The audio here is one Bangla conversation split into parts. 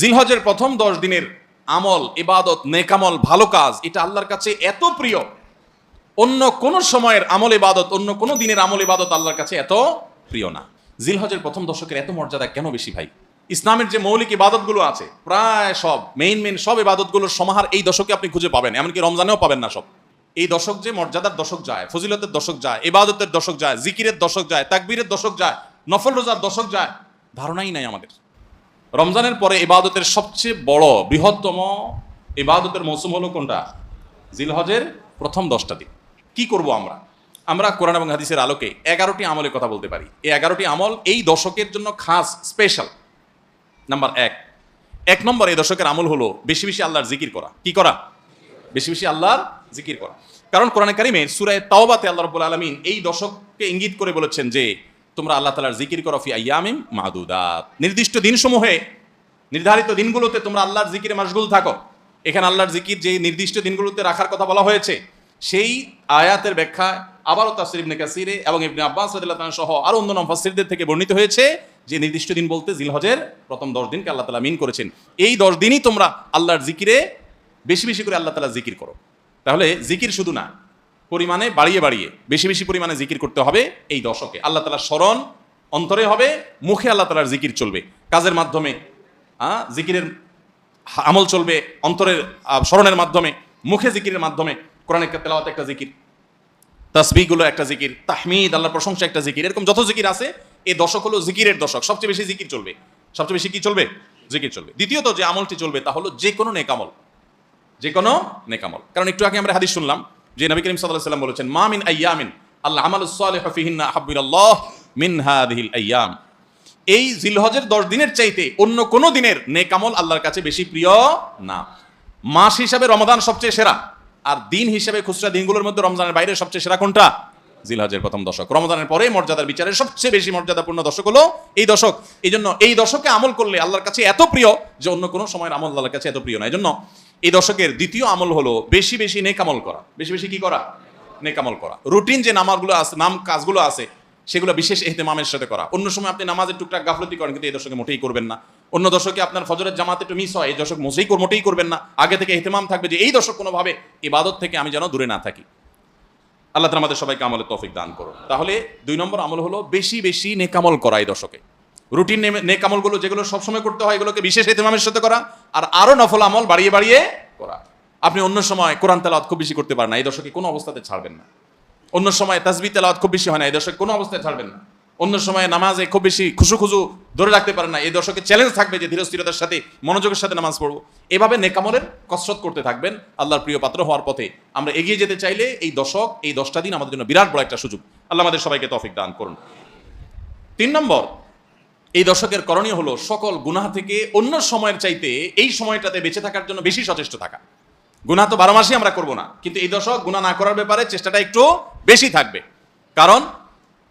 জিলহজের প্রথম দশ দিনের আমল, ইবাদত নেকামল ভালো কাজ, এটা আল্লাহর কাছে এত প্রিয়। অন্য কোন সময়ের আমল, ইবাদত, অন্য কোন দিনের আমল, ইবাদত আল্লাহর কাছে এত প্রিয় না। জিলহজের প্রথম দশকের এত মর্যাদা কেন বেশি ভাই? ইসলামের যে মৌলিক ইবাদতগুলো আছে, প্রায় সব মেইন মেইন সব ইবাদতগুলোর সমাহার এই দশকে আপনি খুঁজে পাবেন, এমনকি রমজানেও পাবেন না সব। এই দশক যে মর্যাদার দশক যায়, ফজিলতের দশক যায়, ইবাদতের দশক যায়, জিকিরের দশক যায়, তাকবীরের দশক যায়, নফল রোজার দশক যায়, ধারণাই নাই আমাদের। রমজানের পরে ইবাদতের সবচেয়ে বড়, বৃহত্তম ইবাদতের মৌসুম হলো কোনটা? জিলহজের প্রথম দশটা দিন। কি করব আমরা? আমরা কোরআন এবং হাদিসের আলোকে এগারোটি আমলের কথা বলতে পারি। এই এগারোটি আমল এই দশকের জন্য খাস স্পেশাল নাম্বার এক। এক নম্বর এই দশকের আমল হলো বেশি বেশি আল্লাহর জিকির করা। কি করা? বেশি বেশি আল্লাহর জিকির করা। কারণ কোরআনে কারিমে সুরায় তাওবাতে আল্লাহ রাব্বুল আলামিন এই দশককে ইঙ্গিত করে বলেছেন যে তোমরা আল্লাহ তাআলার জিকির করো ফি আইয়ামিম মাদুদাত। নির্দিষ্ট দিনসমূহে, নির্ধারিত দিনগুলোতে তোমরা আল্লাহর জিকিরে মাশগুল থাকো। এখানে আল্লাহর জিকির যে নির্দিষ্ট দিনগুলোতে রাখার কথা বলা হয়েছে, সেই আয়াতের ব্যাখ্যা আবারও তাসির ইবনে কাসিরে এবং ইবনে আব্বাস রাদিয়াল্লাহু সহ আরও অন্য মুফাসসিরদের থেকে বর্ণিত হয়েছে যে নির্দিষ্ট দিন বলতে জিলহজের প্রথম দশ দিনকে আল্লাহ তাআলা মিন করেছেন। এই দশ দিনই তোমরা আল্লাহর জিকিরে বেশি বেশি করে আল্লাহ তাআলা জিকির করো। তাহলে জিকির শুধু না পরিমাণে বাড়িয়ে বাড়িয়ে, বেশি বেশি পরিমাণে জিকির করতে হবে এই দশকে। আল্লাহ তাআলার স্মরণ অন্তরে হবে, মুখে আল্লাহ তাআলার জিকির চলবে। কাজের মাধ্যমে হ্যাঁ জিকিরের আমল চলবে, অন্তরের স্মরণের মাধ্যমে, মুখে জিকিরের মাধ্যমে, কোরআন একটা তেলাওয়াত একটা জিকির তসবিগুলো একটা জিকির, তাহমিদ, আল্লাহর প্রশংসা একটা জিকির, এরকম যত জিকির আছে এই দশক হলো জিকিরের দশক। সবচেয়ে বেশি জিকির চলবে। সবচেয়ে বেশি কি চলবে? জিকির চলবে। দ্বিতীয়ত যে আমলটি চলবে, তা হলো যে কোনো নেকামল যে কোনো নেকামল কারণ একটু আগে আমরা হাদিস শুনলাম যে নবী করিম সাল্লাহ সাল্লাম বলেছেন, মা মিন আইয়ামিন আল্লাহ আমাল সালেহ হাব্বিরাল্লাহ মিন হাদিহিল আইয়াম। এই জিলহজের দশ দিনের চাইতে অন্য কোনো দিনের নেকামল আল্লাহর কাছে বেশি প্রিয় না। মাস হিসাবে রমাদান সবচেয়ে সেরা, আর দিন হিসাবে খুচরা দিনগুলোর মধ্যে রমজানের বাইরে সবচেয়ে সেরা কোনটা? জিলহজের প্রথম দশক। রমজানের পরে মর্যাদার বিচারে সবচেয়ে বেশি মর্যাদাপূর্ণ দশক হলো এই দশক। এই জন্য এই দশকে আমল করলে আল্লাহর কাছে এত প্রিয় যে অন্য কোনো সময়ের আমল আল্লাহর কাছে এত প্রিয় না। এই জন্য এই দশকের দ্বিতীয় আমল হলো বেশি বেশি নেকামল করা। বেশি বেশি কি করা? নেকামল করা। রুটিন যে নামাজগুলো আছে, নাম কাজগুলো আছে, সেগুলো বিশেষ এহতেমামের সাথে করা। অন্য সময় আপনি নামাজের টুকটাক গাফলতি করেন, কিন্তু এই দশকে মোটেই করবেন না। অন্য দশকে আপনার ফজরের জামাতে একটু মিস হয়, এই দশক কর- মোটেই করবেন না। আগে থেকে এহতেমাম থাকবে যে এই দশক কোনোভাবে ইবাদত থেকে আমি যেন দূরে না থাকি। আল্লাহ আমাদের সবাইকে আমলের তফিক দান করো তাহলে দুই নম্বর আমল হলো বেশি বেশি নেকামল করা এই দশকে। রুটিন নেকামলগুলো যেগুলো সবসময় করতে হয়, এগুলোকে বিশেষ এহতেমামের সাথে করা আর আরও নফল আমল বাড়িয়ে বাড়িয়ে করা। আপনি অন্য সময় কোরআন তেলাওয়াত খুব বেশি করতে পারেন না, এই দশকে কোনো অবস্থাতে ছাড়বেন না। অন্য সময় তাসবি তেলাওয়াত খুব বেশি হয় না, এই দশকে কোনো অবস্থায় ছাড়বেন না। অন্য সময় নামাজে খুব বেশি খুশু খুশু ধরে রাখতে পারেন না, এই দশকে চ্যালেঞ্জ থাকবে যে ধীরস্থিরতার সাথে মনোযোগের সাথে নামাজ পড়ব। এভাবে নেকামলের কসরত করতে থাকবেন, আল্লাহর প্রিয় পাত্র হওয়ার পথে। আমরা এগিয়ে যেতে চাইলে এই দশক, এই দশটা দিন আমাদের জন্য বিরাট বড় একটা সুযোগ। আল্লাহ আমাদের সবাইকে তফিক দান করুন। তিন নম্বর এই দশকের করণীয় হলো সকল গুনাহ থেকে অন্য সময়ের চাইতে এই সময়টাতে বেঁচে থাকার জন্য বেশি সচেষ্ট থাকা। গুনাহ তো বারো মাসই আমরা করব না, কিন্তু এই দশক গুনাহ না করার ব্যাপারে চেষ্টাটা একটু বেশি থাকবে। কারণ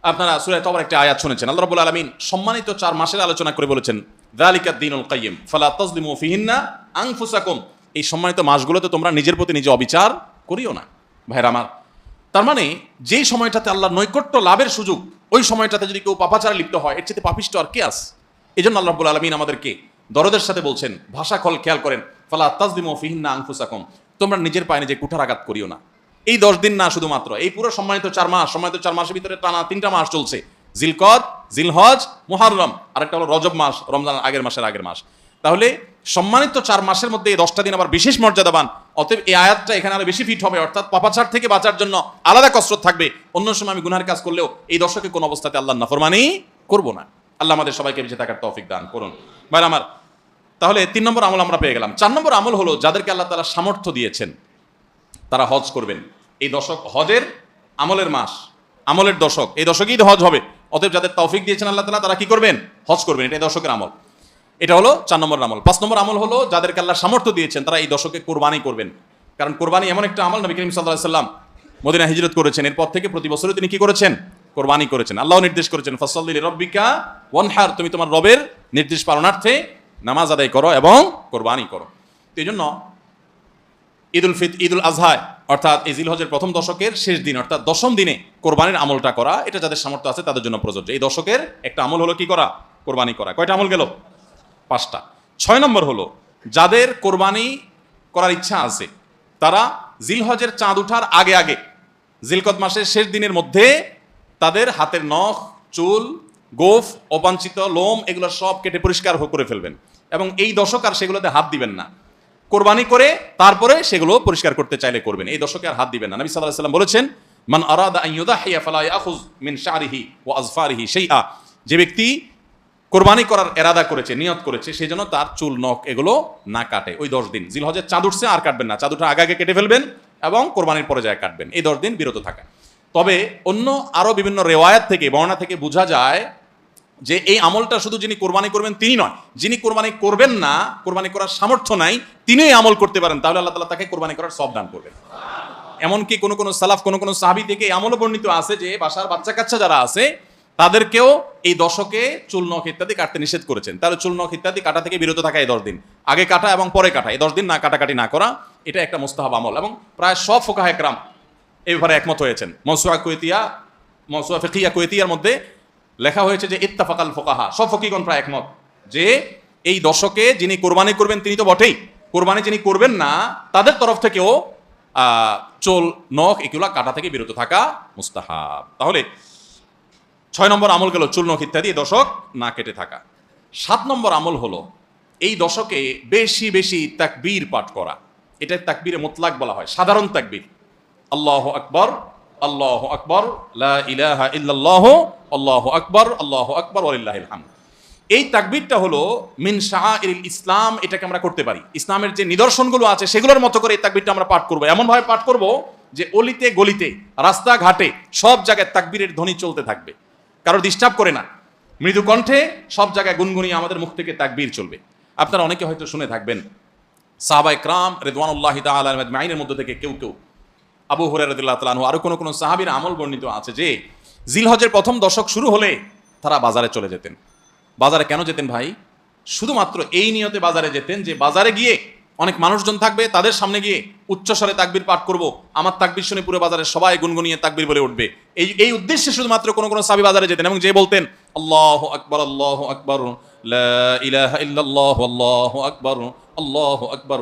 আপনারা সুরায় তবর একটা আয়াত শুনেছেন, আল্লাহ রাব্বুল আলামিন সম্মানিত চার মাসের আলোচনা করে বলেছেন যালিকা দিনুল কাইয়িম ফালা তাজলিমু ফিহিন্না আনফুসাকুম। এই সম্মানিত মাসগুলোতে তোমরা নিজের প্রতি নিজে অবিচার করিও না, ভাইরা আমার। তার মানে যেই সময়টাতে আল্লাহর নৈকট্য লাভের সুযোগ ওই সময়টাতে যদি কেউ পাপাচারে লিপ্ত হয়, এর চেয়ে পাপিষ্ট আর কে আস এই জন্য আল্লাহ রাব্বুল আলামিন আমাদেরকে দরদের সাথে বলছেন, ভাষা খল খেয়াল করেন, ফালা তাজলিমু ফিহিন্না আনফুসাকুম, তোমরা নিজের পায়ে নিজে কুঠার আঘাত করিও না। এই দশ দিন না শুধুমাত্র, এই পুরো সম্মানিত চার মাস, সম্মানিত চার মাসের ভিতরে টানা তিনটা মাস চলছে। জিলকদ, জিলহজ, মুহাররম, আরেকটা হলো রজব মাস রমজান আগের মাসের আগের মাস। তাহলে সম্মানিত চার মাসের মধ্যে এই দশটা দিন আবার বিশেষ মর্যাদাবান অতএব এই আয়াতটা এখানে আরও বেশি ফিট হবে, অর্থাৎ পাপাচার থেকে বাঁচার জন্য আলাদা কসরত থাকবে। অন্য সময় আমি গুনার কাজ করলেও এই দশকে কোন অবস্থাতে আল্লাহ নাফরমানি করব না। আল্লাহ আমাদের সবাইকে বেঁচে থাকার তৌফিক দান করুন। ভাই আমার, তাহলে তিন নম্বর আমল আমরা পেয়ে গেলাম। চার নম্বর আমল হলো যাদেরকে আল্লাহ তারা সামর্থ্য দিয়েছেন, তারা হজ করবেন। এই দশক হজের আমলের মাস, আমলের দশক। এই দশকেই হজ হবে। অতএব যাদের তৌফিক দিয়েছেন আল্লাহ তালা তারা কি করবেন? হজ করবেন। এটা দশকের আমল। এটা হলো চার নম্বর আমল। পাঁচ নম্বর আমল হলো যাদেরকে আল্লাহ সামর্থ্য দিয়েছেন, তারা এই দশকে কোরবানি করবেন। কারণ কোরবানি এমন একটা আমল, নবী করিম সাল্লাহ সাল্লাম মদিনা হিজরত করেছেন। এরপর থেকে প্রতি বছরে তিনি কি করেছেন? কোরবানি করেছেন। আল্লাহ নির্দেশ করেছেন ফসল রব্বিকা ওয়ানহার তুমি তোমার রবের নির্দেশ পালনার্থে নামাজ আদায় করো এবং কোরবানি করো। এই জন্য ঈদুল ফিত, ঈদুল আজহায় অর্থাৎ এই জিলহজের প্রথম দশকের শেষ দিন, অর্থাৎ দশম দিনে কোরবানির আমলটা করা, এটা যাদের সামর্থ্য আছে তাদের জন্য প্রযোজ্য। এই দশকের একটা আমল হলো কি করা? কোরবানি করা। কয়টা আমল গেল? পাঁচটা। ছয় নম্বর হলো, যাদের কোরবানি করার ইচ্ছা আছে, তারা জিলহজের চাঁদ উঠার আগে আগে, জিলকদ মাসের শেষ দিনের মধ্যে তাদের হাতের নখ, চুল, গোফ, অবাঞ্ছিত লোম, এগুলো সব কেটে পরিষ্কার করে ফেলবেন। এবং এই দশক আর সেগুলোতে হাত দিবেন না। কোরবানি করে তারপরে সেগুলো পরিষ্কার করতে চাইলে করবেন। এই দশকে আর হাত দিবেন না। নবী সাল্লাহ সাল্লাম বলেছেন, মান আরাদা আন ইউদাহিয়া ফালা ইয়াখুজ মিন শারিহি ওয়া আজফারিহি শাইআ। যে ব্যক্তি কোরবানি করার এরাদা করেছে, নিয়ত করেছে সেই জন্য তার চুল, নখ এগুলো না কাটে। ওই দশ দিন। জিলহজের চাঁদ উঠছে, আর কাটবেন না। চাঁদ আগে আগে কেটে ফেলবেন এবং কোরবানির পরে যায় কাটবেন। এই দশ দিন বিরত থাকা তবে অন্য আরও বিভিন্ন রেওয়ায়াত থেকে, বর্ণনা থেকে বোঝা যায় যে এই আমলটা শুধু যিনি কোরবানি করবেন তিনি নয়, যিনি কোরবানি করবেন না, কোরবানি করার সামর্থ্য নাই তিনি আমল করতে পারেন, তাহলে আল্লাহ তালা তাকে কোরবানি করার সব দান করবেন। এমনকি কোনো কোনো সালাফ, কোনো কোনো সাহাবি থেকে এই আমলও বর্ণিত আছে যে বাসার বাচ্চা কাচ্চা যারা আছে তাদেরকেও এই দশকে চুল নখ ইত্যাদি কাটতে নিষেধ করেছেন। তাহলে চুল নখ ইত্যাদি কাটা থেকে বিরত থাকা এই দশ দিন। আগে কাটা এবং পরে কাটা। এই দশ দিন না কাটাকাটি না করা, এটা একটা মোস্তাহাব আমল। এবং প্রায় সব ফোকাহ একরাম এই ব্যাপারে একমত হয়েছেন। মনসুয়া কুয়েতিয়া মনসুয়া ফিকিয়া কুয়েতিয়ার মধ্যে লেখা হয়েছে যে, ইত্তাফাকাল ফোকাহা। সব ফকিগণ প্রায় একমত যে, এই দশকে যিনি কোরবানি করবেন, তিনি তো বটেই। কোরবানি যিনি করবেন না, তাদের তরফ থেকেও চোল, নখ এগুলা কাটা থেকে বিরত থাকা মুস্তাহাব। তাহলে ছয় নম্বর আমল গেল নখ ইত্যাদি দশক না কেটে থাকা। সাত নম্বর আমল হলো এই দশকে বেশি বেশি তাকবীর পাঠ করা। এটা তাকবীরে মোতলাক বলা হয়, সাধারণ তাকবীর। আল্লাহ আকবর আল্লাহ আকবর ইলাহা ইল্লাল্লাহ, আল্লাহ আকবর আল্লাহ আকবর, ওয়ালিল্লাহিল হামদ। এই তাকবীরটা হলো মিন শাআইরিল ইসলাম, এটাকে আমরা করতে পারি। ইসলামের যে নিদর্শনগুলো আছে, সেগুলোর মতো করে এই তাকবীরটা আমরা পাঠ করব। এমনভাবে পাঠ করব যে অলিতে, গলিতে, রাস্তাঘাটে সব জায়গায় তাকবীরের ধ্বনি চলতে থাকবে। কারও ডিস্টার্ব করে না। মৃদু কণ্ঠে সব জায়গায় গুনগুনিয়ে আমাদের মুখ থেকে তাকবীর চলবে। আপনারা অনেকে হয়তো শুনে থাকবেন সাহাবাই ক্রাম রেদওয়ানুল্লাহ আইনের মধ্যে থেকে কেউ কেউ, আবু হুরারদুল্লাহ তালাহু আরও কোনো কোনো সাহাবির আমল বর্ণিত আছে যে, জিলহজের প্রথম দশক শুরু হলে তারা বাজারে চলে যেতেন। বাজারে কেন যেতেন ভাই? শুধুমাত্র এই নিয়তে বাজারে যেতেন যে বাজারে গিয়ে অনেক মানুষজন থাকবে, তাদের সামনে গিয়ে উচ্চস্বরে তাকবির পাঠ করব। আমার তাকবির শুনে পুরো বাজারে সবাই গুনগুনিয়ে তাকবির বলে উঠবে। এই এই উদ্দেশ্যে শুধুমাত্র কোনো কোনো সাবি বাজারে যেতেন এবং যে বলতেন, আল্লাহ আকবর আল্লাহ আকবর আল্লাহু আকবর আল্লাহু আকবর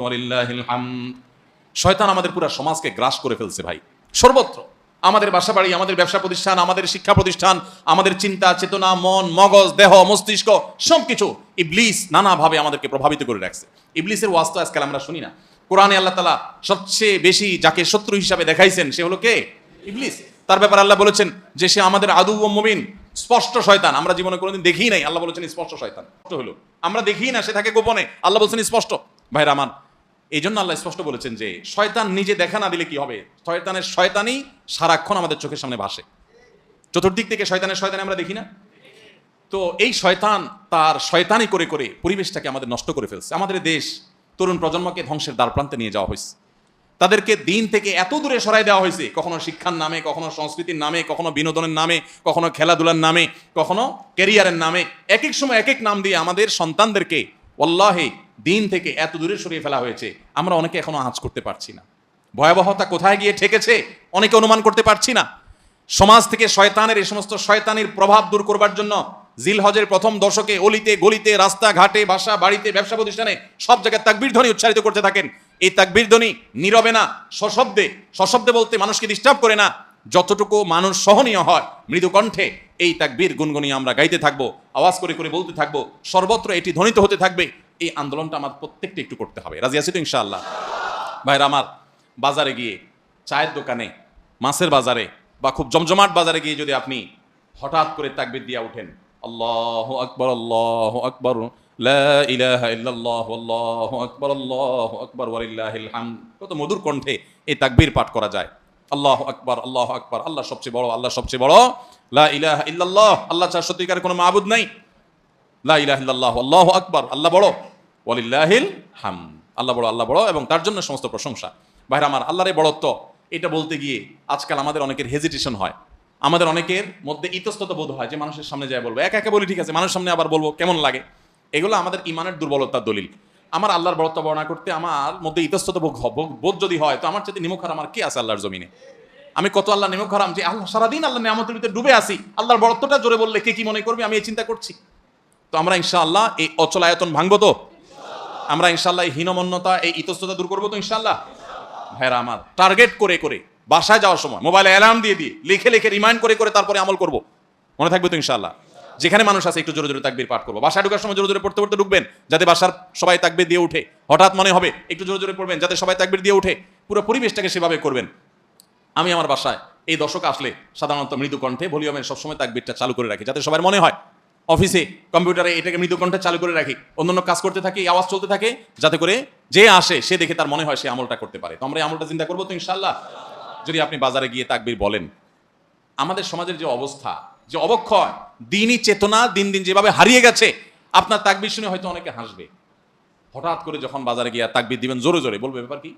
শয়তান আমাদের পুরো সমাজকে গ্রাস করে ফেলছে ভাই। সর্বত্র। আমাদের বাসা বাড়ি আমাদের ব্যবসা প্রতিষ্ঠান, আমাদের শিক্ষা প্রতিষ্ঠান, আমাদের চিন্তা, চেতনা, মন, মগজ, দেহ, মস্তিষ্ক, সবকিছু ইবলিস নানাভাবে আমাদেরকে প্রভাবিত করে রাখছে। ইবলিসের ওয়াস্ত আজকাল আমরা শুনি না। কোরআনে আল্লাহ তালা সবচেয়ে বেশি যাকে শত্রু হিসাবে দেখাইছেন সে হলো কে? ইবলিস। তার ব্যাপারে আল্লাহ বলেছেন যে সে আমাদের আদু ও মুমিন, স্পষ্ট শয়তান। আমরা জীবনে কোনোদিন দেখি নাই, আল্লাহ বলেছেন স্পষ্ট শয়তান। হলো। আমরা দেখি না, সে থাকে গোপনে। আল্লাহ বলছেন স্পষ্ট। ভাইরা আমার এই জন্য আল্লাহ স্পষ্ট বলেছেন যে, শয়তান নিজে দেখা না দিলে কি হবে? শয়তানের শয়তানি সারাক্ষণ আমাদের চোখের সামনে ভাসে। চতুর্দিক থেকে শয়তানের শয়তানি আমরা দেখি না? তো এই শয়তান তার শয়তানি করে করে পরিবেশটাকে আমাদের নষ্ট করে ফেলছে। আমাদের দেশ তরুণ প্রজন্মকে ধ্বংসের দ্বার প্রান্তে নিয়ে যাওয়া হয়েছে। তাদেরকে দিন থেকে এত দূরে সরাই দেওয়া হয়েছে, কখনো শিক্ষার নামে, কখনো সংস্কৃতির নামে, কখনো বিনোদনের নামে, কখনো খেলাধুলার নামে, কখনো ক্যারিয়ারের নামে। এক এক সময় এক এক নাম দিয়ে আমাদের সন্তানদেরকে ওল্লাহে দিন থেকে এত দূরে সরিয়ে ফেলা হয়েছে, আমরা অনেকে এখনও আঁচ করতে পারছি না। ভয়াবহতা কোথায় গিয়ে ঠেকেছে, অনেকে অনুমান করতে পারছি না। সমাজ থেকে শয়তানের, এই সমস্ত শয়তানির প্রভাব দূর করবার জন্য জিলহজের প্রথম দশকে অলিতে, গলিতে রাস্তা ঘাটে বাসা, বাড়িতে, ব্যবসা প্রতিষ্ঠানে সব জায়গায় তাকবীর ধ্বনি উচ্চারিত করতে থাকেন। এই তাকবীর ধ্বনি নীরবে না, সশব্দে সশব্দে বলতে মানুষকে ডিস্টার্ব করে না। যতটুকু মানুষ সহনীয় হয়, মৃদু কণ্ঠে এই তাকবীর গুনগুনি আমরা গাইতে থাকব, আওয়াজ করে করে বলতে থাকব, সর্বত্র এটি ধ্বনিত হতে থাকবে। এই আন্দোলনটা আমার প্রত্যেকটা একটু করতে হবে। রাজি আছি তো ইনশাআল্লাহ? ভাইরা আমার, বাজারে গিয়ে চায়ের দোকানে, মাছের বাজারে বা খুব জমজমাট বাজারে গিয়ে যদি আপনি হঠাৎ করে তাকবির দিয়া উঠেন, আল্লাহ আকবর আল্লাহ আকবর কত মধুর কণ্ঠে এই তাকবীর পাঠ করা যায়। আল্লাহ আকবর, আল্লাহ আকবার, আল্লাহ সবচেয়ে বড়, আল্লাহ সবচেয়ে বড়। লা ইলাহা ইল্লাল্লাহ, আল্লাহ ছাড়া সত্যিকার কোনো মাবুদ নাই। লা ইলাহা আল্লাহু আকবার, আল্লাহ বড়। ওয়ালিল্লাহিল হাম। আল্লাহ বড় আল্লাহ বড় এবং তার জন্য সমস্ত প্রশংসা। ভাইরা আমার, আল্লাহর বড়ত্ব, এটা বলতে গিয়ে আজকাল আমাদের অনেকের হেজিটেশন হয়। আমাদের অনেকের মধ্যে ইতস্তত বোধ হয় যে মানুষের সামনে যায় বলব, একা একা বলি ঠিক আছে, মানুষের সামনে আবার বলব কেমন লাগে? এগুলো আমাদের ইমানের দুর্বলতার দলিল। আমার আল্লাহর বড়ত্ব বর্ণনা করতে আমার মধ্যে ইতস্তত বোধ যদি হয় তো আমার চাইতে নিমুখ আমার কি আছে আল্লাহর জমিনে? আমি কত আল্লাহ নিমুখ হারাম যে আল্লাহ সারাদিন আল্লাহ নিয়ামতের ভিতরে ডুবে আসি আল্লাহর বড়ত্বটা জোরে বললে কে কি মনে করবে, আমি এই চিন্তা করছি। তো আমরা ইনশাআল্লাহ এই অচলায়তন ভাঙবো তো? আমরা ইনশাল্লাহ এই হীনমন্যতা, এই ইতস্ততা দূর করব তো ইনশাল্লাহ। ভাইরা আমার টার্গেট করে করে, বাসায় যাওয়ার সময় মোবাইলে অ্যালার্ম দিয়ে দিয়ে, লিখে লিখে রিমাইন্ড করে করে তারপরে আমল করব। মনে থাকবে তো ইনশাল্লাহ। যেখানে মানুষ আছে, একটু জোরে জোরে তাকবির পাঠ করব। বাসায় ঢুকার সময় জোরে জোরে পড়তে পড়তে ঢুকবেন, যাতে বাসার সবাই তাকবির দিয়ে উঠে। হঠাৎ মনে হবে, একটু জোরে জোরে পড়বেন, যাতে সবাই তাকবির দিয়ে উঠে। পুরো পরিবেশটাকে সেভাবে করবেন। আমি আমার বাসায় এই দশক আসলে সাধারণত মৃদু কণ্ঠে ভলিউমের সবসময় তাকবিরটা চালু করে রাখি, যাতে সবার মনে হয় অফিসে, কম্পিউটারে, এটাকে মৃদু কণ্ঠে চালু করে রাখি। অন্যান্য কাজ করতে থাকি, আওয়াজ চলতে থাকে, যাতে করে যে আসে, সে দেখে তার মনে হয় সে আমলটা করতে পারে। তো আমরা এই আমলটা চিন্তা করব তো ইনশাল্লাহ যদি আপনি বাজারে গিয়ে তাকবির বলেন, আমাদের সমাজের যে অবস্থা, যে অবক্ষয়, দিনই চেতনা, দিন দিন যেভাবে হারিয়ে গেছে, আপনার তাকবির শুনে হয়তো অনেকে হাসবে। হঠাৎ করে যখন বাজারে গিয়ে তাকবির দিবেন, জোরে জোরে, বলবে, ব্যাপার কি?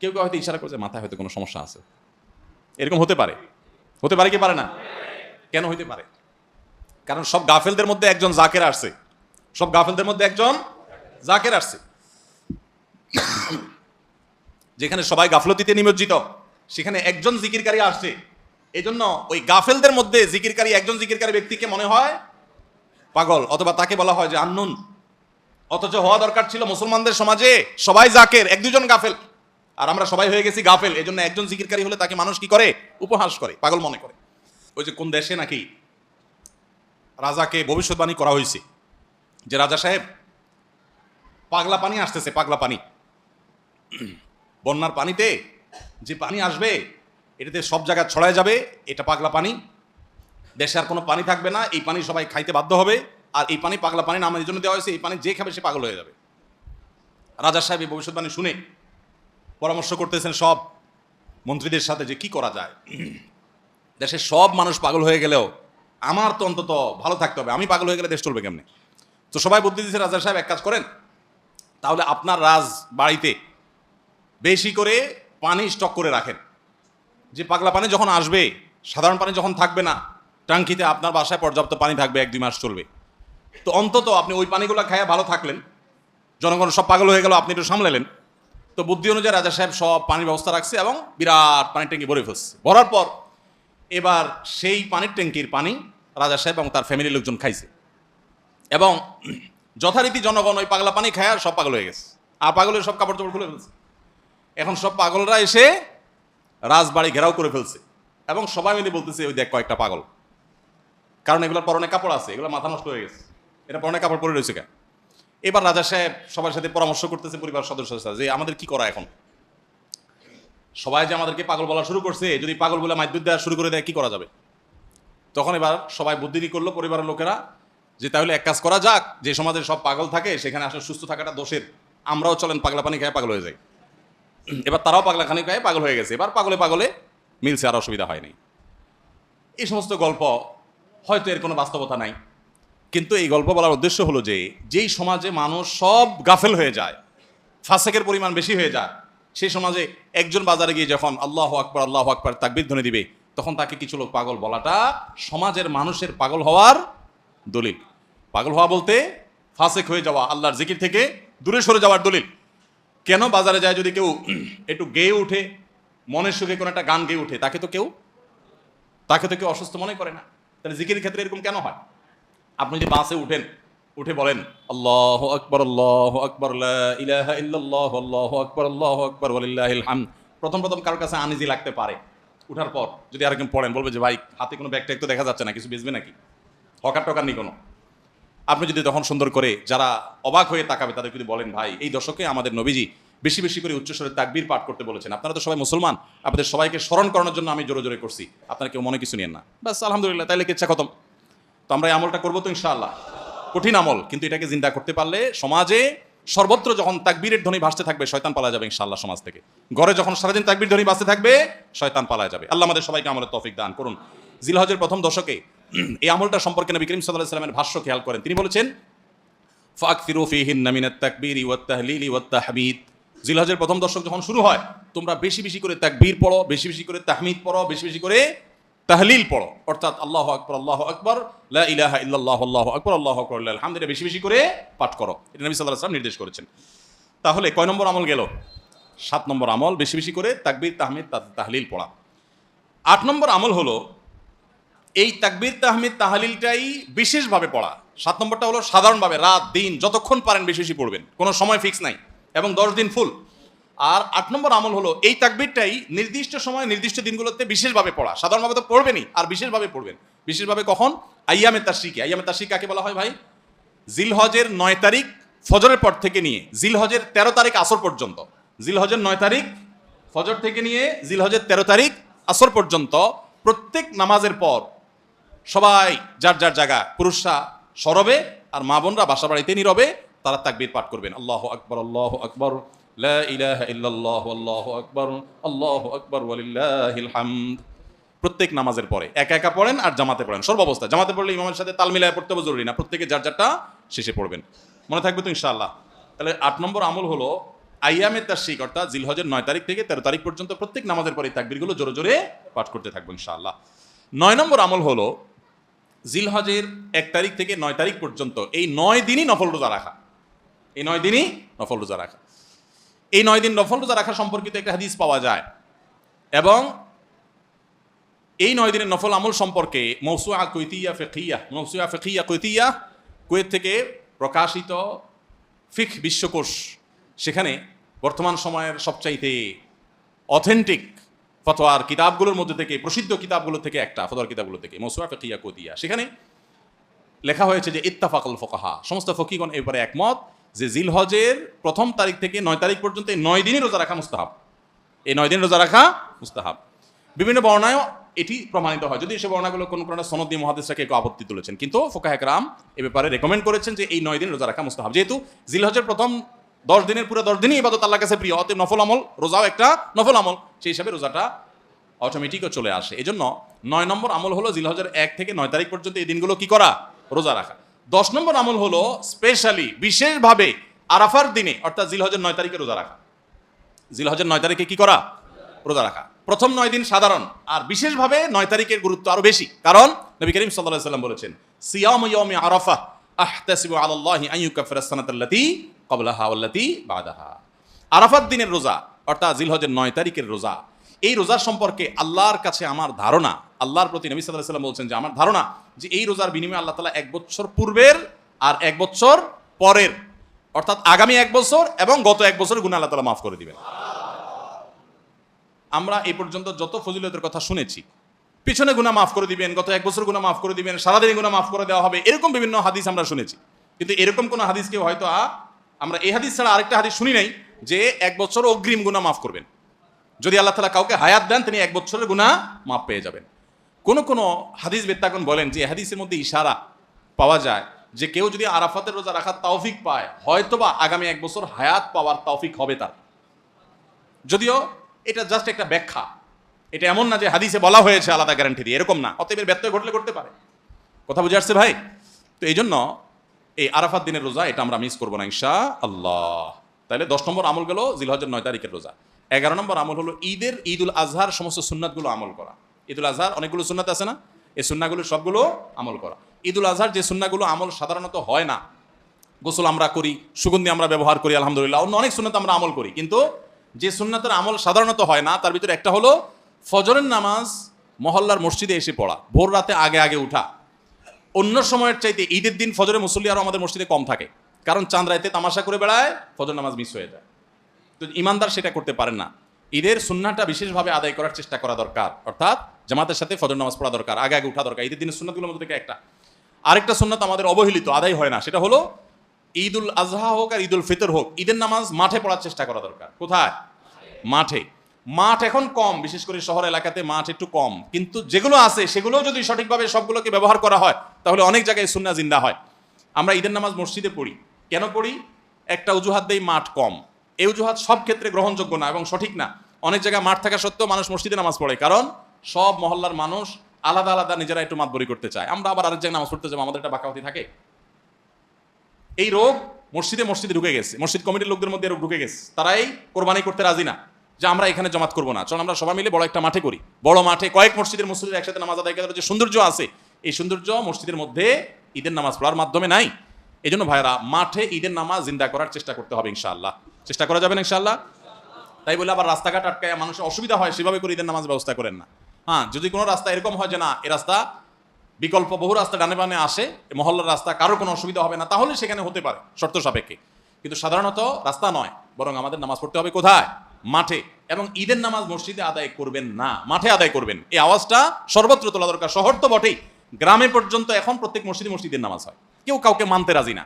কেউ কেউ হয়তো ইশারা করছে, মাথায় হয়তো কোনো সমস্যা আছে। এরকম হতে পারে। হতে পারে কি পারে না? কেন হইতে পারে? কারণ সব গাফেলদের মধ্যে একজন জাকের আসছে। সব গাফেলদের মধ্যে একজন জাকের আসছে। যেখানে সবাই গাফলতিতে নিমজ্জিত, সেখানে একজন জিকিরকারী আসছে। এই জন্য ওই গাফেলদের মধ্যে জিকিরকারী, একজন জিকিরকারী ব্যক্তিকে মনে হয় পাগল, অথবা তাকে বলা হয় যে আন্নুন। অথচ হওয়া দরকার ছিল মুসলমানদের সমাজে সবাই জাকের, এক দুজন গাফেল। আর আমরা সবাই হয়ে গেছি গাফেল এই জন্য একজন জিকিরকারী হলে তাকে মানুষ কি করে? উপহাস করে, পাগল মনে করে। ওই যে কোন দেশে নাকি রাজাকে ভবিষ্যৎবাণী করা হয়েছে। যে রাজা সাহেব, পাগলা পানি আসতেছে, পাগলা পানি। বন্যার পানিতে যে পানি আসবে, এটাতে সব জায়গায় ছড়ায় যাবে, এটা পাগলা পানি। দেশে আর কোনো পানি থাকবে না, এই পানি সবাই খাইতে বাধ্য হবে, আর এই পানি পাগলা পানি নামের জন্য দেওয়া হয়েছে, এই পানি যে খাবে সে পাগল হয়ে যাবে। রাজা সাহেব এই ভবিষ্যৎবাণী শুনে পরামর্শ করতেছেন সব মন্ত্রীদের সাথে যে কি করা যায়। দেশের সব মানুষ পাগল হয়ে গেলেও আমার তো অন্তত ভালো থাকতে হবে। আমি পাগল হয়ে গেলে দেশ চলবে কেমনে? তো সবাই বুদ্ধি দিচ্ছে রাজা সাহেব, এক কাজ করেন। তাহলে আপনার রাজ বাড়িতে বেশি করে পানি স্টক করে রাখেন। যে পাগলা পানি যখন আসবে, সাধারণ পানি যখন থাকবে না, টাঙ্কিতে আপনার বাসায় পর্যাপ্ত পানি থাকবে, এক দুই মাস চলবে। তো অন্তত আপনি ওই পানিগুলো খাইয়া ভালো থাকলেন। জনগণ সব পাগল হয়ে গেল, আপনি একটু সামলালেন। তো বুদ্ধি অনুযায়ী রাজা সাহেব সব পানির ব্যবস্থা রাখছে এবং বিরাট পানির ট্যাঙ্কি ভরে ফেলছে। ভরার পর এবার সেই পানির ট্যাঙ্কির পানি রাজা সাহেব এবং তার ফ্যামিলির লোকজন খাইছে। এবং যথারীতি জনগণ ওই পাগলা পানি খায় আর সব পাগল হয়ে গেছে। আর পাগলের সব কাপড় চোপড় খুলে ফেলছে। এখন সব পাগলরা এসে রাজবাড়ি ঘেরাও করে ফেলছে। এবং সবাই মিলে বলতেছে, ওই দেখ কয়েকটা পাগল। কারণ এগুলোর পরনে কাপড় আছে, এগুলো মাথা নষ্ট হয়ে গেছে। এটা পরনে কাপড় পরে রয়েছে কেন? এবার রাজা সাহেব সবার সাথে পরামর্শ করতেছে পরিবার সদস্যের সাথে যে, আমাদের কি করা এখন? সবাই যে আমাদেরকে পাগল বলা শুরু করছে, যদি পাগল বলে মাইদ্যুৎ দেওয়া শুরু করে দেয়, কি করা যাবে? তখন এবার সবাই বুদ্ধিনি করল, পরিবারের লোকেরা, যে তাহলে এক কাজ করা যাক, যে সমাজে সব পাগল থাকে, সেখানে আসলে সুস্থ থাকাটা দোষের। আমরাও চলেন পাগলা পানি খেয়ে পাগল হয়ে যাই। এবার তারাও পাগলা খানি খায় পাগল হয়ে গেছে। এবার পাগলে পাগলে মিলছে, আর অসুবিধা হয়নি। এই সমস্ত গল্প হয়তো এর কোনো বাস্তবতা নাই। কিন্তু এই গল্প বলার উদ্দেশ্য হলো যে, যেই সমাজে মানুষ সব গাফেল হয়ে যায়, ফাসেকের পরিমাণ বেশি হয়ে যায়, সেই সমাজে একজন বাজারে গিয়ে যখন আল্লাহ আকবর আল্লাহ আকবর তাকবির ধ্বনি দিবে তখন তাকে কিছু লোক পাগল বলাটা সমাজের মানুষের পাগল হওয়ার দলিল। পাগল হওয়া বলতে ফাসেক হয়ে যাওয়া, আল্লাহর জিকির থেকে দূরে সরে যাওয়ার দলিল। কেন বাজারে যায় যদি কেউ একটু গেয়ে উঠে, মনের সুখে কোনো একটা গান গেয়ে উঠে, তাকে তো কেউ তাকে তো কেউ অসুস্থ মনে করে না। তাহলে জিকির ক্ষেত্রে এরকম কেন হয়? আপনি যদি বাসে উঠেন, উঠে বলেন, আল্লাহ আকবর আল্লাহ আকবর ইলাহা ইল্লাল্লাহ, আল্লাহ আকবর আল্লাহ আকবর হামদ। প্রথম প্রথম কারোর কাছে আনিজি লাগতে পারে। উঠার পর যদি আরেকজন পড়েন, বলবে যে, ভাই, হাতে কোনো ব্যাগটা একটু দেখা যাচ্ছে না, কিছু বেচবে নাকি? হকার টকার নেই কোনো। আপনি যদি তখন সুন্দর করে যারা অবাক হয়ে তাকাবে, তাদের যদি বলেন, ভাই, এই দশকে আমাদের নবীজি বেশি বেশি করে উচ্চস্বরে তাকবীর পাঠ করতে বলেছেন। আপনারা তো সবাই মুসলমান, আপনাদের সবাইকে স্মরণ করানোর জন্য আমি জোরে জোরে করছি। আপনারা কেউ মনে কিছু নিয়েন না। বাস আলহামদুলিল্লাহ, তাইলে ইচ্ছা খতম। তো আমরা এই আমলটা করব তো ইনশাআল্লাহ। কঠিন আমল, কিন্তু এটাকে জিন্দা করতে পারলে সমাজে সর্বত্র যখন তাকবীরের ধ্বনি ভাসতে থাকবে, শয়তান পালা যাবে ইনশাআল্লাহ সমাজ থেকে। ঘরে যখন সারাদিন তাকবীর ধ্বনি ভাসতে থাকবে, শয়তান পালা যাবে। আল্লাহ আমাদের সবাইকে আমলের তৌফিক দান করুন। জিলহজের প্রথম দশকে এই আমলটা সম্পর্কে নবী করিম সাল্লাহ সাল্লামের ভাষ্য খেয়াল করেন। তিনি বলেছেন, ফাকফিরু ফিহিন নামিনাত তাকবীর ওয়াত তাহলিল ওয়াত তাহমিদ। জিলহজের প্রথম দশক যখন শুরু হয়, তোমরা বেশি বেশি করে তাকবীর পড়ো, বেশি বেশি করে তাহমিদ পড়ো, বেশি বেশি করে তাহলিল পড়ো। অর্থাৎ আল্লাহ আকবর আল্লাহ আকবর ইলাহা ইল্লাল্লাহ, আল্লাহ আকবর আল্লাহ আকবর আলহামদুলিল্লাহ, বেশি বেশি করে পাঠ করো। এটা নবী সাল্লাহ সাল্লাম নির্দেশ করেছেন। তাহলে কয় নম্বর আমল গেল? সাত নম্বর আমল, বেশি বেশি করে তাকবির, তাহমিদ তাহলিল পড়া। আট নম্বর আমল হলো, এই তাকবীর, তাহমিদ, তাহলিলটাই বিশেষভাবে পড়া। সাত নম্বরটা হলো সাধারণভাবে রাত, দিন, যতক্ষণ পারেন বেশি বেশি পড়বেন। কোনো সময় ফিক্স নাই। এবং দশ দিন ফুল। আর আট নম্বর আমল হলো, এই তাকবিরটাই নির্দিষ্ট সময়, নির্দিষ্ট দিনগুলোতে বিশেষভাবে পড়া। সাধারণভাবে তো পড়বেনই, আর বিশেষভাবে পড়বেন। বিশেষভাবে কখন? আইয়ামে তাশরিকে। আইয়ামে তাশরিক কাকে বলা হয় ভাই? জিলহজের নয় তারিখ ফজরের পর থেকে নিয়ে, জিলহজের তেরো তারিখ আসর পর্যন্ত। জিলহজের নয় তারিখ ফজর থেকে নিয়ে, জিলহজের তেরো তারিখ আসর পর্যন্ত প্রত্যেক নামাজের পর সবাই যার যার জায়গা, পুরুষরা সরবে আর মা বোনরা বাসা বাড়িতে নীরবে, তারা তাকবীর পাঠ করবেন। আল্লাহ আকবর আল্লাহ আকবর। লা ইলাহা ইল্লাল্লাহু, আল্লাহু আকবর আল্লাহু আকবর ওয়ালিল্লাহিল হামদ প্রত্যেক নামাজের পরে একা একা পড়েন আর জামাতে পড়েন। সর্বাবস্থা, জামাতে পড়লে ইমামের সাথে তাল মিলায় পড়তে জরুরি না, প্রত্যেকে যার যারটা শেষে পড়বেন। মনে থাকবে তো ইনশাআল্লাহ? তাহলে আট নম্বর আমল হলো আইয়ামে তার শিক অর্থাৎ জিলহজের নয় তারিখ থেকে তেরো তারিখ পর্যন্ত প্রত্যেক নামাজের পরে তাকবিরগুলো জোরে জোরে পাঠ করতে থাকব ইনশাআল্লাহ। নয় নম্বর আমল হলো জিলহজের এক তারিখ থেকে নয় তারিখ পর্যন্ত এই নয় দিনই নফল রোজা রাখা। এই নয় দিনই নফল রোজা রাখা। এই নয় দিন নফল রোজা রাখা সম্পর্কিত একটা হাদিস পাওয়া যায়। এবং এই নয় দিনের নফল আমল সম্পর্কে মৌসুয়া কৈতিয়া ফেকিয়া মৌসুয়া ফেকিয়া কৈতিয়া কুয়েত থেকে প্রকাশিত ফিক বিশ্বকোষ, সেখানে বর্তমান সময়ের সবচাইতে অথেন্টিক ফতোয়ার কিতাবগুলোর মধ্যে থেকে, প্রসিদ্ধ কিতাবগুলো থেকে একটা, ফতোয়ার কিতাবগুলো থেকে, মৌসুয়া ফেকিয়া কৈতিয়া সেখানে লেখা হয়েছে যে, ইত্তাফাকল ফকাহা, সমস্ত ফকিগণ এবারে একমত যে জিলহজের প্রথম তারিখ থেকে নয় তারিখ পর্যন্ত এই নয় দিনই রোজা রাখা মুস্তাহাব। এই নয় দিন রোজা রাখা মুস্তাহাব। বিভিন্ন বর্ণায়ও এটি প্রমাণিত হয়। যদি সে বর্ণাগুলো কোনো কোনো সনদ দিয়ে মহাদেশটাকে একটু আপত্তি তুলেছেন, কিন্তু ফোকাহ একরাম এ ব্যাপারে রেকমেন্ড করেছেন যে এই নয় দিন রোজা রাখা মুস্তাহাব। যেহেতু জিলহজের প্রথম দশ দিনের পুরো দশ দিনই ইবাদত আল্লাহ কাছে প্রিয়, অতএব নফল আমল, রোজাও একটা নফল আমল। সেই হিসাবে রোজাটা অটোমেটিকও চলে আসে। এই জন্য নয় নম্বর আমল হলো জিলহজের এক থেকে নয় তারিখ পর্যন্ত এই দিনগুলো কি করা? রোজা রাখা। দশ নম্বর আমল হলো স্পেশালি বিশেষভাবে আরাফার দিনে, অর্থাৎ জিলহজের নয় তারিখে রোজা রাখা। জিলহজের নয় তারিখে কি করা? রোজা রাখা। প্রথম নয় দিন সাধারণ, আর বিশেষভাবে নয় তারিখের গুরুত্ব আরও বেশি। কারণ নবী করিম সাল্লাল্লাহু সাল্লাম বলেছেন, সিয়াম ইয়াউমি আরাফা আহতাসিবু আলাল্লাহি আন ইউকাফিরা সানাতাল্লাতী ক্বাবলাহা ওয়াল্লাতী বাদাহা। আরাফাত দিনের রোজা, অর্থাৎ জিলহজের নয় তারিখের রোজা, এই রোজার সম্পর্কে আল্লাহর কাছে আমার ধারণা, আল্লাহর প্রতি নবী সাল্লাহ সাল্লাম বলছেন যে আমার ধারণা যে এই রোজার বিনিময়ে আল্লাহ তালা এক বছর পূর্বের আর এক বছর পরের, অর্থাৎ আগামী এক বছর এবং গত এক বছর গুণা আল্লাহ তালা মাফ করে দিবেন। আমরা এই পর্যন্ত যত ফজিলতের কথা শুনেছি, পিছনে গুণা মাফ করে দিবেন, গত এক বছর গুণা মাফ করে দিবেন, সারাদিনে গুণা মাফ করে দেওয়া হবে, এরকম বিভিন্ন হাদিস আমরা শুনেছি। কিন্তু এরকম কোনো হাদিসকে হয়তো আমরা এই হাদিস ছাড়া আরেকটা হাদিস শুনি নাই যে এক বছর অগ্রিম গুণা মাফ করবেন। যদি আল্লাহ তালা কাউকে হায়াত দেন, তিনি এক বছরের গুণা মাফ পেয়ে যাবেন। কোন কোন হাদিস বেত্তাগণ বলেন যে হাদিসের মধ্যে ইশারা পাওয়া যায় যে কেউ যদি আরাফাতের রোজা রাখার তৌফিক পায়, হয়তোবা আগামী এক বছর হায়াত পাওয়ার তৌফিক হবে তার। যদিও এটা জাস্ট একটা ব্যাখ্যা। এটা এমন না যে হাদিসে বলা হয়েছে আলাদা গ্যারান্টি দিয়ে। এরকম না। অতএব ব্যত্যয় ঘটলে করতে পারে। কথা বুঝে আসছে ভাই? তো এই জন্য এই আরাফাত দিনের রোজা, এটা আমরা মিস করব না ইনশা আল্লাহ তাহলে দশ নম্বর আমল গেল জিলহজের নয় তারিখের রোজা। এগারো নম্বর আমল হলো ঈদের ঈদ উল আজহার সমস্ত সুন্নাতগুলো আমল করা। ঈদ উল আজহার অনেকগুলো সুন্নাত আছে না? এই সুন্নাগুলো সবগুলো আমল করা। ঈদুল আজহার যে সুন্নাগুলো আমল সাধারণত হয় না। গোসল আমরা করি, সুগন্ধি আমরা ব্যবহার করি, আলহামদুলিল্লাহ। অন্য অনেক সুন্নাত আমরা আমল করি। কিন্তু যে সুন্নাতের আমল সাধারণত হয় না, তার ভিতরে একটা হলো ফজরের নামাজ মহল্লার মসজিদে এসে পড়া, ভোর রাতে আগে আগে উঠা। অন্য সময়ের চাইতে ঈদের দিন ফজরে মুসল্লি আরও আমাদের মসজিদে কম থাকে। কারণ চাঁদ রাইতে তামাশা করে বেড়ায়, ফজর নামাজ মিস হয়ে যায়। তো ইমানদার সেটা করতে পারেন না। ঈদের সুন্নাটা বিশেষভাবে আদায় করার চেষ্টা করা দরকার। অর্থাৎ জামাতের সাথে ফজর নামাজ পড়া দরকার, আগে আগে উঠা দরকার। ঈদের দিনের সুন্নাতগুলোর মধ্যে থেকে একটা। আরেকটা সুন্নাত আমাদের অবহেলিত, আদায় হয় না, সেটা হলো ঈদ উল আজহা হোক আর ঈদ উল ফিতর হোক, ঈদের নামাজ মাঠে পড়ার চেষ্টা করা দরকার। কোথায়? মাঠে। মাঠ এখন কম, বিশেষ করে শহর এলাকাতে মাঠ একটু কম। কিন্তু যেগুলো আছে সেগুলো যদি সঠিকভাবে সবগুলোকে ব্যবহার করা হয়, তাহলে অনেক জায়গায় সুন্না জিন্দা হয়। আমরা ঈদের নামাজ মসজিদে পড়ি। কেন পড়ি? একটা অজুহাত দেই মাঠ কম। এই অজুহাত সব ক্ষেত্রে গ্রহণযোগ্য না এবং সঠিক না। অনেক জায়গায় মাঠ থাকা সত্ত্বেও মানুষ মসজিদে নামাজ পড়ে। কারণ সব মহল্লার মানুষ আলাদা আলাদা নিজেরা একটু মাতবরি করতে চায়। আমরা আবার আরেক জায়গায় নামাজ পড়তে যাব, আমাদের একটা বাকাওয়াতি থাকে। এই রোগ মসজিদে মসজিদে ঢুকে গেছে, মসজিদ কমিটির লোকদের মধ্যে রোগ ঢুকে গেছে। তারাই কোরবানি করতে রাজি না যে আমরা এখানে জমাত করব না। চল, আমরা সবাই মিলে বড় একটা মাঠে করি। বড় মাঠে কয়েক মসজিদের মসজিদের একসাথে নামাজ আদায় করার যে সৌন্দর্য আছে। এই সৌন্দর্য মসজিদের মধ্যে ঈদের নামাজ পড়ার মাধ্যমে নাই। এই জন্য ভাইরা মাঠে ঈদের নামাজ জিন্দা করার চেষ্টা করতে হবে ইনশাআল্লাহ। চেষ্টা করা যাবে না ইনশাআল্লাহ? তাই বলে আবার রাস্তাঘাট আটকায় মানুষের অসুবিধা হয়, সেভাবে করে ঈদের নামাজ ব্যবস্থা করেন না। হ্যাঁ যদি কোনো রাস্তা এরকম হয় যে না, এ রাস্তা বিকল্প বহু রাস্তা ডানে বানে আসে মহল্লার রাস্তা কারোর কোনো অসুবিধা হবে না, তাহলে সেখানে হতে পারে, শর্ত সাপেক্ষে। কিন্তু সাধারণত রাস্তা নয়, বরং আমাদের নামাজ পড়তে হবে কোথায়? মাঠে। এবং ঈদের নামাজ মসজিদে আদায় করবেন না, মাঠে আদায় করবেন। এই আওয়াজটা সর্বত্র তোলা দরকার। শহর তো বটেই। গ্রামে পর্যন্ত এখন প্রত্যেক মসজিদে মসজিদের নামাজ হয়। কেউ কাউকে মানতে রাজি না।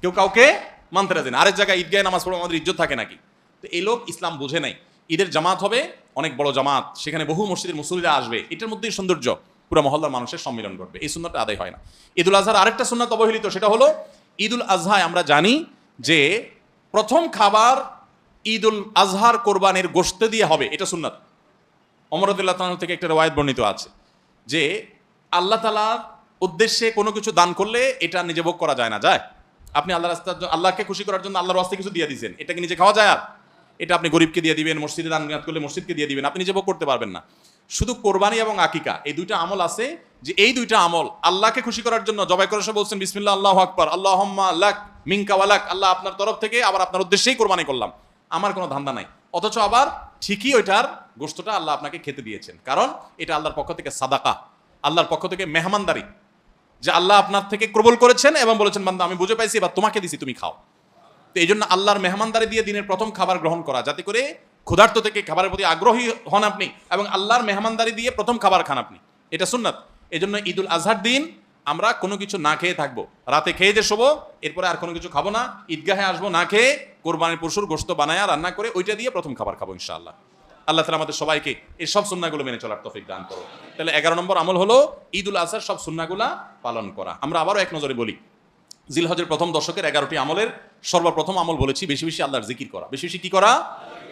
কেউ কাউকে মানতে রাজি না। আরেক জায়গায় ঈদগাহে নামাজ পড়ে আমাদের ইজ্জত থাকে নাকি? তো এই লোক ইসলাম বুঝে নাই। ঈদের জামাত হবে, অনেক বড় জামাত, সেখানে বহু মসজিদের মুসলিরা আসবে। এটার মধ্যেই সৌন্দর্য, পুরো মহল্লার মানুষের সম্মিলন ঘটবে। এই সুন্নতটা আদায় হয় না। ঈদুল আজহার আরেকটা সুন্নত অবহেলিত, সেটা হলো ঈদুল আজহায় আমরা জানি যে প্রথম খাবার ঈদুল আজহার কোরবানির গোশত দিয়ে হবে, এটা সুন্নত। অমরদুল্লাহ তাআলা থেকে একটা রওয়ায়ত বর্ণিত আছে যে আল্লাহ তালার উদ্দেশ্যে কোনো কিছু দান করলে এটা নিজে ভোগ করা যায় না। যায়? আপনি আল্লাহ রাস্তার আল্লাহকে খুশি করার জন্য আল্লাহর রাস্তায় কিছু দিয়ে দিয়েছেন এটাকে নিজে খাওয়া যায় আর? এটা আপনি গরিবকে দিয়ে দিবেন, মসজিদে দান করলে মসজিদকে দিয়ে দিবেন, আপনি নিজে ভোগ করতে পারবেন না। শুধু কোরবানি এবং আকিকা, এই দুইটা আমল আছে যে এই দুইটা আমল আল্লাহকে খুশি করার জন্য জবাই করে সে বলছেন, বিসমিল্লাহ, আল্লাহ আকবর আল্লাহ লাক মিঙ্কা ওয়ালাক আল্লাহ আপনার তরফ থেকে আবার আপনার উদ্দেশ্যেই কোরবানি করলাম। আমার কোনো ধান্দা নাই। অথচ আবার ঠিকই ওইটার গোস্তটা আল্লাহ আপনাকে খেতে দিয়েছেন। কারণ এটা আল্লাহর পক্ষ থেকে সাদাকা, আল্লাহর পক্ষ থেকে মেহমানদারি, যে আল্লাহ আপনার থেকে কবল করেছেন এবং বলেছেন, বান্দা, আমি বুঝে পাইছি, এবার তোমাকে দিছি, তুমি খাও। তো এই জন্য আল্লাহর মেহমানদারি দিয়ে দিনের প্রথম খাবার গ্রহণ করা, যাতে করে ক্ষুধার্ত থেকে খাবারের প্রতি আগ্রহী হন আপনি এবং আল্লাহর মেহমানদারি দিয়ে প্রথম খাবার খান আপনি। এটা সুন্নাত। এই জন্য ঈদুল আজহার দিন আমরা কোনো কিছু না খেয়ে থাকব। রাতে খেয়ে যে শোবো, এরপরে আর কোনো কিছু খাব না। ঈদগাহে আসব, না খেয়ে কোরবানির পশুর গোস্ত বানায়া রান্না করে ওইটা দিয়ে প্রথম খাবার খাব ইনশাআল্লাহ। আল্লাহ তালা আমাদের সবাইকে এই সব সুন্নাগুলো মেনে চলার তফিক দান করো তাহলে এগারো নম্বর আমল হলো ঈদুল আজহার সব সুন্নাগুলা পালন করা। আমরা আবারও এক নজরে বলি, জিলহজের প্রথম দশকের এগারোটি আমলের সর্বপ্রথম আমল বলেছি, বেশি বেশি আল্লাহর জিকির করা। বেশি বেশি কি করা?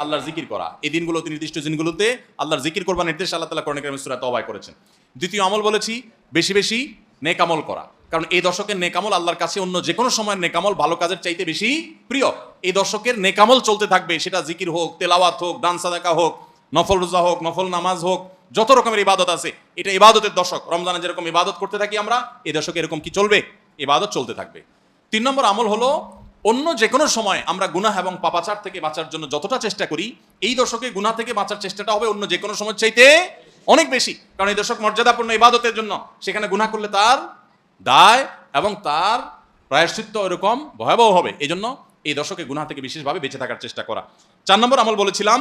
আল্লাহর জিকির করা। এই দিনগুলোতে নির্দিষ্ট দিনগুলোতে আল্লাহর জিকির করবার নির্দেশ আল্লাহ তালা করণে সুরা তবায় করেছেন। দ্বিতীয় আমল বলেছি, বেশি বেশি নেকামল করা। কারণ এই দশকের নেকামল আল্লাহর কাছে অন্য যে কোনো সময়ের নেকামল ভালো কাজের চাইতে বেশি প্রিয়। এই দশকের নেকামল চলতে থাকবে, সেটা জিকির হোক, তেলাওয়াত হোক, দান সাদাকা হোক, নফল রোজা হোক, নফল নামাজ হোক, যত রকমের ইবাদত আছে, এটা ইবাদতের দশক। রমজানে যেরকম ইবাদত করতে থাকি আমরা, এই দশকে এরকম কি চলবে? ইবাদত চলতে থাকবে। তিন নম্বর আমল হলো অন্য যে কোনো সময় আমরা গুনাহ এবং পাপাচার থেকে বাঁচার জন্য যতটা চেষ্টা করি, এই দশকে গুনাহ থেকে বাঁচার চেষ্টাটা হবে অন্য যে কোনো সময় চাইতে অনেক বেশি। কারণ এই দশক মর্যাদাপূর্ণ ইবাদতের জন্য সেখানে গুনাহ করলে তার দায় এবং তার প্রায়শ্চিত্ত এরকম ভয়াবহ হবে। এই জন্য এই দশকে গুনাহ থেকে বিশেষভাবে বেঁচে থাকার চেষ্টা করা। চার নম্বর আমল বলেছিলাম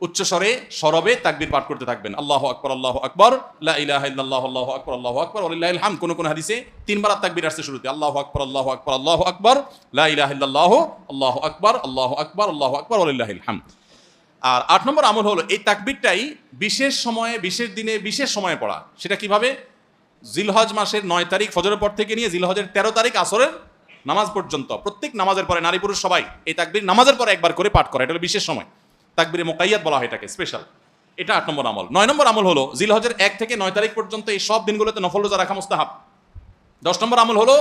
উচ্চস্বরে সরবে তাকবীর পাঠ করতে থাকবেন আল্লাহ আকবর আল্লাহ আকবর আল্লাহু আকবর আল্লাহু আকবর ওয়ালিল্লাহিল হামদ কোন কোন হাদিসে তিনবার তাকবীর আসছে শুরুতে আল্লাহ আকবর আল্লাহ আকবর আল্লাহ আকবর লা ইলাহা ইল্লাল্লাহ আল্লাহু আকবর আল্লাহ আকবর আল্লাহ আকবর ওয়ালিল্লাহিল হামদ আর আট নম্বর আমল হলো এই তাকবীরটাই বিশেষ সময়ে বিশেষ দিনে বিশেষ সময়ে পড়া সেটা কীভাবে জিলহজ মাসের নয় তারিখ ফজরের পর থেকে নিয়ে জিলহজের তেরো তারিখ আসরের নামাজ পর্যন্ত প্রত্যেক নামাজের পরে নারী পুরুষ সবাই এই তাকবির নামাজের পরে একবার করে পাঠ করে এটা বিশেষ সময় তাকবিরে মোকাইয়াত বলা হয় এটাকে স্পেশাল এটা আট নম্বর আমল। নয় নম্বর আমল হলো, জিলহজের এক থেকে নয় তারিখ পর্যন্ত এই সব দিনগুলোতে নফল রোজা রাখা মুস্তাহাব। দশ নম্বর আমল হলো,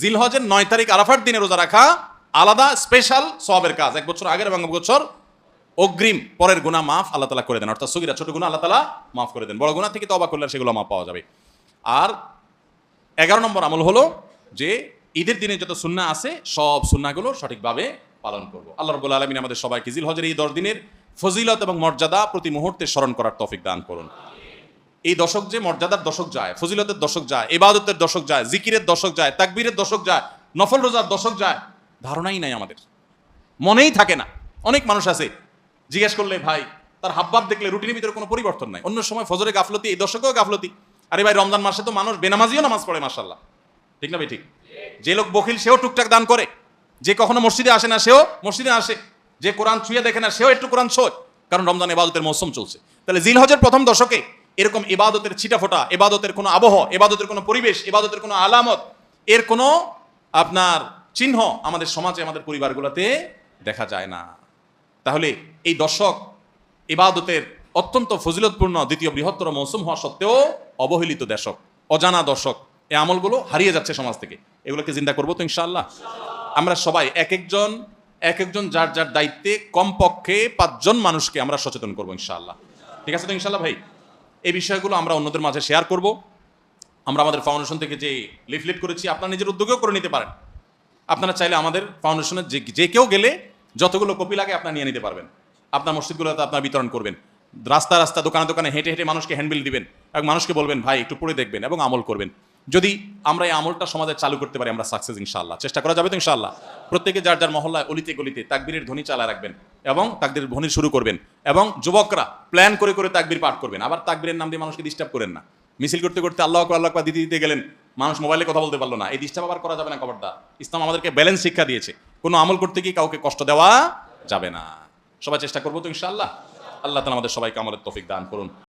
জিলহজের নয় তারিখ আরাফার দিনে রোজা রাখা, আলাদা স্পেশাল সবের কাজ। এক বছর আগের এবং এক বছর অগ্রিম, পরের গুণা মাফ আল্লাহ তালা করে দেন। অর্থাৎ সগিরা, ছোট গুণা আল্লাহ তালা মাফ করে দেন। বড় গুণা থেকে তবা করলে সেগুলো মাফ পাওয়া যাবে। আর এগারো নম্বর আমল হলো যে, ঈদের দিনে যত সুন্না আছে, সব সুন্নাগুলো সঠিকভাবে পালন করব। আল্লাহ রবুল্লা আলমিন আমাদের সবাইকে জিল হজের এই দশ দিনের ফজিলত এবং মর্যাদা প্রতি মুহূর্তে স্মরণ করার তৌফিক দান করুন। এই দশক যে মর্যাদার দশক যায়, ফজিলতের দশক যায় এবাদতের দশক যায়, জিকিরের দশক যায়, তাকবীরের দশক যায়, নফল রোজার দশক যায়, ধারণাই নাই আমাদের। মনেই থাকে না। অনেক মানুষ আছে, জিজ্ঞেস করলে, ভাই, তার হাবভাব দেখলে রুটিনের ভিতরে কোনো পরিবর্তন নাই? অন্য সময় ফজরে গাফলতি, এই দশকেও গাফলতি। আরে ভাই, রমজান মাসে তো মানুষ বেনামাজিও নামাজ পড়ে মাসাল্লাহ ঠিক না ভাই, ঠিক? যে লোক বকিল সেও টুকটাক দান করে। যে কখনো মসজিদে আসে না, সেও মসজিদে আসে। যে কোরআন ছুঁয়ে দেখে না, সেও একটু কোরআন ছোয় কারণ রমজান ইবাদতের মৌসুম চলছে। তাহলে জিলহজের প্রথম দশকে এরকম ইবাদতের ছিটাফোটা এবাদতের কোনো আবহ, ইবাদতের কোনো পরিবেশ, ইবাদতের কোনো আলামত, এর কোনো আপনার চিহ্ন আমাদের সমাজে, আমাদের পরিবারগুলোতে দেখা যায় না। তাহলে এই দশক ইবাদতের অত্যন্ত ফজিলতপূর্ণ দ্বিতীয় বৃহত্তর মৌসুম হওয়া সত্ত্বেও অবহেলিত দশক, অজানা দশক, এই আমলগুলো হারিয়ে যাচ্ছে সমাজ থেকে। এগুলোকে চিন্তা করব তো ইনশাআল্লাহ। আমরা সবাই এক একজন এক একজন যার যার দায়িত্বে কমপক্ষে পাঁচজন মানুষকে আমরা সচেতন করব, ইনশাআল্লাহ। ঠিক আছে তো ইনশাল্লাহ ভাই? এই বিষয়গুলো আমরা অন্যদের মাঝে শেয়ার করব। আমরা আমাদের ফাউন্ডেশন থেকে যে লিফলেট করেছি, আপনারা নিজের উদ্যোগেও করে নিতে পারেন। আপনারা চাইলে আমাদের ফাউন্ডেশনের যে যে কেউ গেলে যতগুলো কপি লাগে আপনারা নিয়ে নিতে পারবেন। আপনার মসজিদগুলোতে আপনার বিতরণ করবেন। রাস্তা রাস্তা, দোকানে দোকানে হেঁটে হেঁটে মানুষকে হ্যান্ডবিল দিবেন এবং মানুষকে বলবেন, ভাই, একটু পড়ে দেখবেন এবং আমল করবেন। যদি আমরা এই আমলটা সমাজে চালু করতে পারি আমরা সাকসেস ইনশাল্লাহ চেষ্টা করা যাবে তো ইনশাআল্লাহ। প্রত্যেকে যার যার মহল্লায় অলিতে গলিতে তাকবীরের ধ্বনি চালা রাখবেন এবং তাকবীরের ধ্বনি শুরু করবেন এবং যুবকরা প্ল্যান করে করে তাকবীর পাঠ করবেন। আবার তাকবীরের নাম দিয়ে মানুষকে ডিস্টার্ব করেন না। মিছিল করতে করতে আল্লাহ আকবার, আল্লাহ দিতে দিতে গেলেন মানুষ মোবাইলে কথা বলতে পারল না। এই ডিস্টার্ব আবার করা যাবে না খবরদার। ইসলাম আমাদেরকে ব্যালেন্স শিক্ষা দিয়েছে। কোনো আমল করতে গিয়ে কাউকে কষ্ট দেওয়া যাবে না। সবাই চেষ্টা করব তো ইনশাআল্লাহ। আল্লাহ তালা আমাদের সবাইকে আমলের তফিক দান করুন।